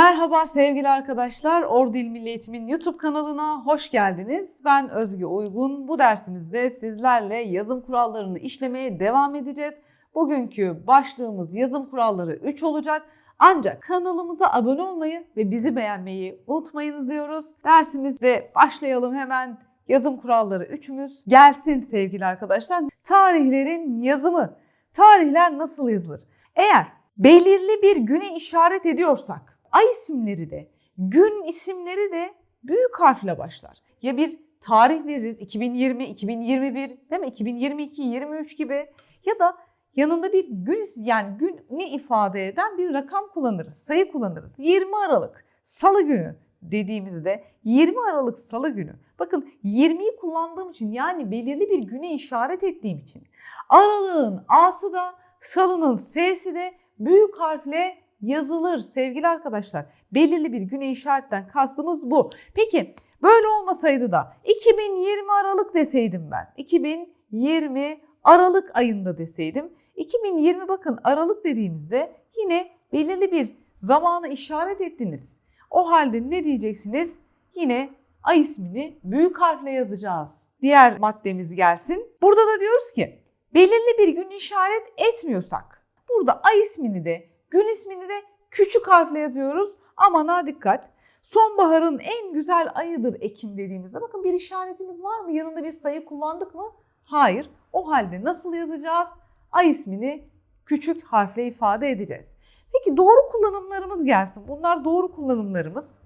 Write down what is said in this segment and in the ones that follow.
Merhaba sevgili arkadaşlar. Ordu İl Milli Eğitim'in YouTube kanalına hoş geldiniz. Ben Özge Uygun. Bu dersimizde sizlerle yazım kurallarını işlemeye devam edeceğiz. Bugünkü başlığımız yazım kuralları 3 olacak. Ancak kanalımıza abone olmayı ve bizi beğenmeyi unutmayınız diyoruz. Dersimizde başlayalım hemen. Yazım kuralları 3'ümüz gelsin sevgili arkadaşlar. Tarihlerin yazımı. Tarihler nasıl yazılır? Eğer belirli bir güne işaret ediyorsak ay isimleri de gün isimleri de büyük harfle başlar. Ya bir tarih veririz 2020, 2021 değil mi? 2022, 23 gibi ya da yanında bir gün yani günü ifade eden bir rakam kullanırız, sayı kullanırız. 20 Aralık Salı günü dediğimizde 20 Aralık Salı günü. Bakın 20'yi kullandığım için yani belirli bir güne işaret ettiğim için Aralık'ın A'sı da Salı'nın S'si de büyük harfle yazılır sevgili arkadaşlar. Belirli bir güne işaretten kastımız bu. Peki böyle olmasaydı da 2020 Aralık deseydim ben. 2020 Aralık ayında deseydim. 2020 bakın Aralık dediğimizde yine belirli bir zamanı işaret ettiniz. O halde ne diyeceksiniz? Yine ay ismini büyük harfle yazacağız. Diğer maddemiz gelsin. Burada da diyoruz ki belirli bir gün işaret etmiyorsak burada ay ismini de gün ismini de küçük harfle yazıyoruz. Aman ha dikkat. Sonbaharın en güzel ayıdır Ekim dediğimizde. Bakın bir işaretimiz var mı? Yanında bir sayı kullandık mı? Hayır. O halde nasıl yazacağız? Ay ismini küçük harfle ifade edeceğiz. Peki doğru kullanımlarımız gelsin. Bunlar doğru kullanımlarımız.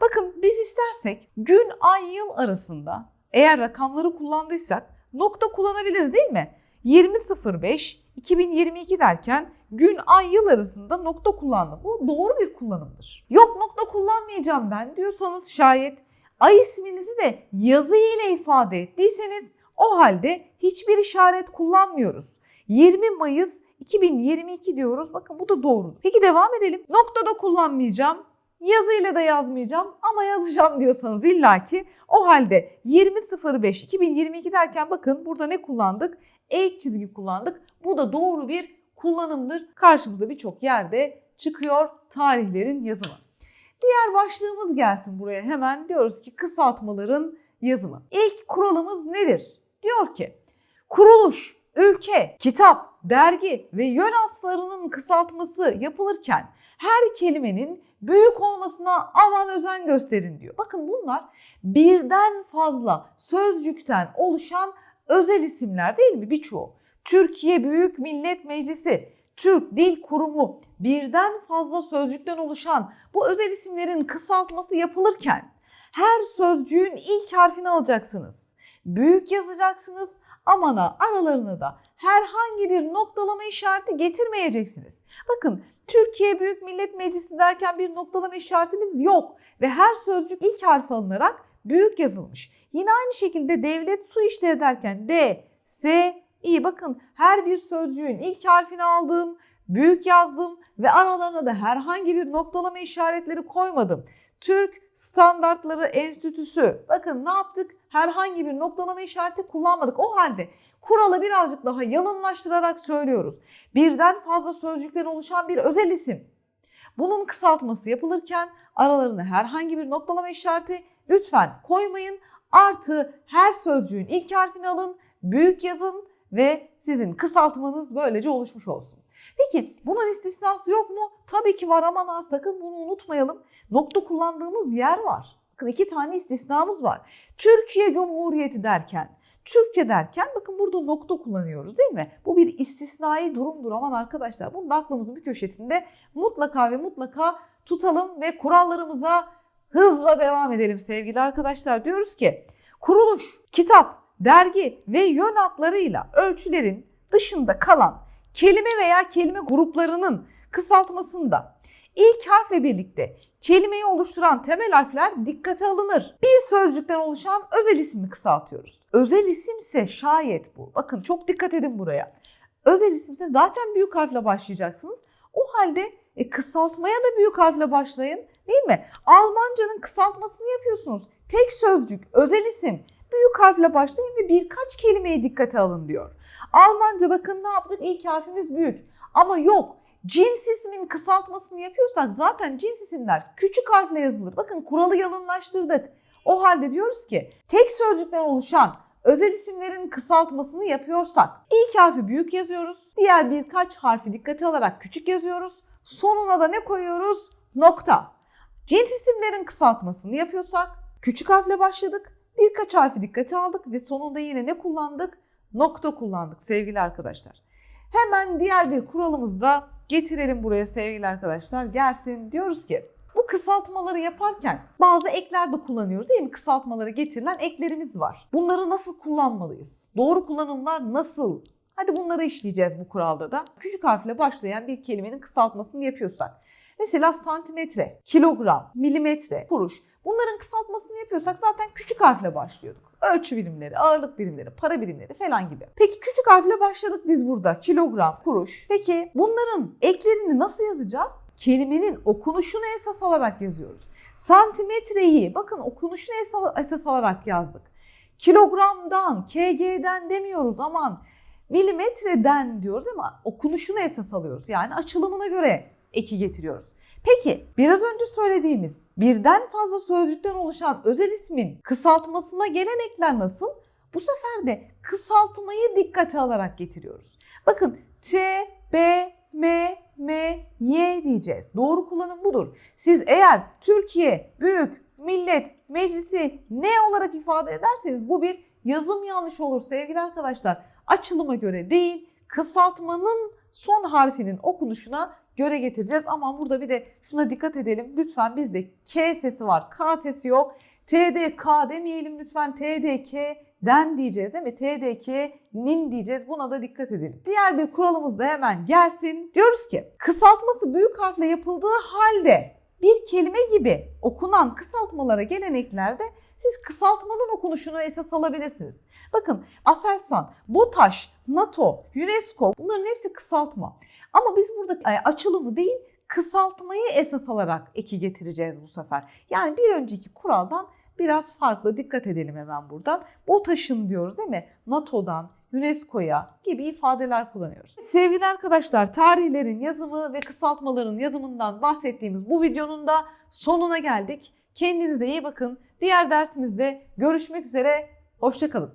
Bakın biz istersek gün, ay, yıl arasında eğer rakamları kullandıysak nokta kullanabiliriz değil mi? 20.05 2022 derken gün, ay, yıl arasında nokta kullandım. Bu doğru bir kullanımdır. Yok nokta kullanmayacağım ben diyorsanız şayet ay isminizi de yazı ile ifade ettiyseniz o halde hiçbir işaret kullanmıyoruz. 20 Mayıs 2022 diyoruz. Bakın bu da doğru. Peki devam edelim. Nokta da kullanmayacağım. Yazıyla da yazmayacağım ama yazacağım diyorsanız illaki o halde 20.05 2022 derken bakın burada ne kullandık? Eğik çizgi kullandık. Bu da doğru bir kullanımdır. Karşımıza birçok yerde çıkıyor tarihlerin yazımı. Diğer başlığımız gelsin buraya hemen. Diyoruz ki kısaltmaların yazımı. İlk kuralımız nedir? Diyor ki kuruluş, ülke, kitap, dergi ve yön altlarının kısaltması yapılırken her kelimenin büyük olmasına aman özen gösterin diyor. Bakın bunlar birden fazla sözcükten oluşan özel isimler değil mi birçoğu? Türkiye Büyük Millet Meclisi, Türk Dil Kurumu birden fazla sözcükten oluşan bu özel isimlerin kısaltması yapılırken her sözcüğün ilk harfini alacaksınız. Büyük yazacaksınız amana aralarına da herhangi bir noktalama işareti getirmeyeceksiniz. Bakın Türkiye Büyük Millet Meclisi derken bir noktalama işaretimiz yok ve her sözcük ilk harf alınarak büyük yazılmış. Yine aynı şekilde devlet su işleri derken D, S, İ bakın her bir sözcüğün ilk harfini aldım, büyük yazdım ve aralarına da herhangi bir noktalama işaretleri koymadım. Türk Standartları Enstitüsü. Bakın ne yaptık? Herhangi bir noktalama işareti kullanmadık. O halde kuralı birazcık daha yalınlaştırarak söylüyoruz. Birden fazla sözcükten oluşan bir özel isim. Bunun kısaltması yapılırken aralarına herhangi bir noktalama işareti lütfen koymayın. Artı her sözcüğün ilk harfini alın, büyük yazın ve sizin kısaltmanız böylece oluşmuş olsun. Peki bunun istisnası yok mu? Tabii ki var aman ha sakın bunu unutmayalım. Nokta kullandığımız yer var. Bakın iki tane istisnamız var. Türkiye Cumhuriyeti derken, Türkçe derken bakın burada nokta kullanıyoruz değil mi? Bu bir istisnai durumdur aman arkadaşlar. Bunu da aklımızın bir köşesinde mutlaka ve mutlaka tutalım ve kurallarımıza hızla devam edelim sevgili arkadaşlar. Diyoruz ki kuruluş, kitap, dergi ve yön hatlarıyla ölçülerin dışında kalan kelime veya kelime gruplarının kısaltmasında ilk harfle birlikte kelimeyi oluşturan temel harfler dikkate alınır. Bir sözcükten oluşan özel ismi kısaltıyoruz. Özel isimse şayet bu. Bakın çok dikkat edin buraya. Özel isimse zaten büyük harfle başlayacaksınız. O halde e, kısaltmaya da büyük harfle başlayın. Değil mi? Almancanın kısaltmasını yapıyorsunuz. Tek sözcük, özel isim. Büyük harfle başlayın ve birkaç kelimeyi dikkate alın diyor. Almanca bakın ne yaptık? İlk harfimiz büyük. Ama yok cins ismin kısaltmasını yapıyorsak zaten cins isimler küçük harfle yazılır. Bakın kuralı yalınlaştırdık. O halde diyoruz ki tek sözcükten oluşan özel isimlerin kısaltmasını yapıyorsak ilk harfi büyük yazıyoruz. Diğer birkaç harfi dikkate alarak küçük yazıyoruz. Sonuna da ne koyuyoruz? Nokta. Cins isimlerin kısaltmasını yapıyorsak küçük harfle başladık. Birkaç harfi dikkate aldık ve sonunda yine ne kullandık? Nokta kullandık sevgili arkadaşlar. Hemen diğer bir kuralımızı da getirelim buraya sevgili arkadaşlar. Gelsin diyoruz ki bu kısaltmaları yaparken bazı ekler de kullanıyoruz değil mi? Kısaltmaları getirilen eklerimiz var. Bunları nasıl kullanmalıyız? Doğru kullanımlar nasıl? Hadi bunları işleyeceğiz bu kuralda da. Küçük harfle başlayan bir kelimenin kısaltmasını yapıyorsak. Mesela santimetre, kilogram, milimetre, kuruş. Bunların kısaltmasını yapıyorsak zaten küçük harfle başlıyorduk. Ölçü birimleri, ağırlık birimleri, para birimleri falan gibi. Peki küçük harfle başladık biz burada. Kilogram, kuruş. Peki bunların eklerini nasıl yazacağız? Kelimenin okunuşunu esas alarak yazıyoruz. Santimetreyi bakın okunuşunu esas alarak yazdık. Kilogramdan, kg'den demiyoruz aman milimetreden diyoruz ama okunuşunu esas alıyoruz. Yani açılımına göre eki getiriyoruz. Peki biraz önce söylediğimiz birden fazla sözcükten oluşan özel ismin kısaltmasına gelen ekler nasıl? Bu sefer de kısaltmayı dikkate alarak getiriyoruz. Bakın T, B, M, M, Y diyeceğiz. Doğru kullanım budur. Siz eğer Türkiye, büyük, millet, meclisi ne olarak ifade ederseniz bu bir yazım yanlışı olur sevgili arkadaşlar. Açılıma göre değil, kısaltmanın son harfinin okunuşuna göre getireceğiz. Ama burada bir de şuna dikkat edelim. Lütfen bizde K sesi var. K sesi yok. TDK demeyelim lütfen. TDK'den diyeceğiz değil mi? TDK'nin diyeceğiz. Buna da dikkat edelim. Diğer bir kuralımız da hemen gelsin. Diyoruz ki kısaltması büyük harfle yapıldığı halde bir kelime gibi okunan kısaltmalara gelen eklerde siz kısaltmanın okunuşunu esas alabilirsiniz. Bakın Aselsan, BOTAŞ, NATO, UNESCO bunların hepsi kısaltma. Ama biz burada e, açılımı değil kısaltmayı esas alarak eki getireceğiz bu sefer. Yani bir önceki kuraldan biraz farklı dikkat edelim hemen buradan. BOTAŞ'ın diyoruz değil mi? NATO'dan, UNESCO'ya gibi ifadeler kullanıyoruz. Sevgili arkadaşlar tarihlerin yazımı ve kısaltmaların yazımından bahsettiğimiz bu videonun da sonuna geldik. Kendinize iyi bakın. Diğer dersimizde görüşmek üzere. Hoşçakalın.